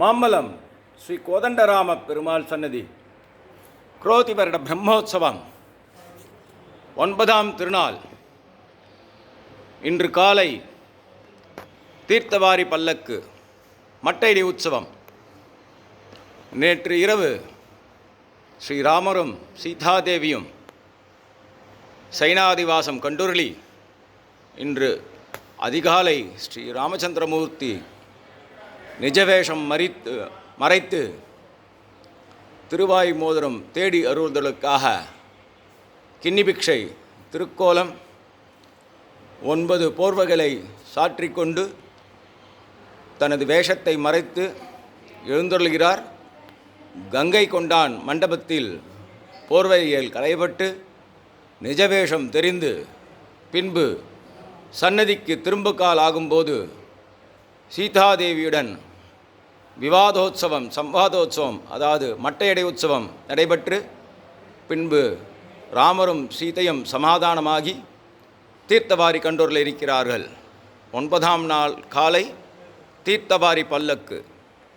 மாம்பலம் ஸ்ரீ கோதண்டராம பெருமாள் சன்னதி. குரோதி வருட பிரம்மோற்சவம் ஒன்பதாம் திருநாள். இன்று காலை தீர்த்தவாரி பல்லக்கு மட்டைடி உற்சவம். நேற்று இரவு ஸ்ரீராமரும் சீதாதேவியும் சைனாதிவாசம் கண்டுருளி இன்று அதிகாலை ஸ்ரீ ராமச்சந்திரமூர்த்தி நிஜவேஷம் மறித்து மறைத்து திருவாய் மோதிரம் தேடி அருள்தலுக்காக கிண்ணிபிக்ஷை திருக்கோலம் ஒன்பது போர்வைகளை சாற்றிக்கொண்டு தனது வேஷத்தை மறைத்து எழுந்தொள்கிறார் கங்கை கொண்டான் மண்டபத்தில் போர்வையில் களையப்பட்டு நிஜவேஷம் தெரிந்து பின்பு சன்னதிக்கு திரும்புகால் ஆகும்போது சீதாதேவியுடன் விவாதோத்சவம் சம்வாதோத்சவம் அதாவது மட்டையடை உற்சவம் நடைபெற்று பின்பு ராமரும் சீதையும் சமாதானமாகி தீர்த்தவாரி கண்டோரில் இருக்கிறார்கள். ஒன்பதாம் நாள் காலை தீர்த்தவாரி பல்லக்கு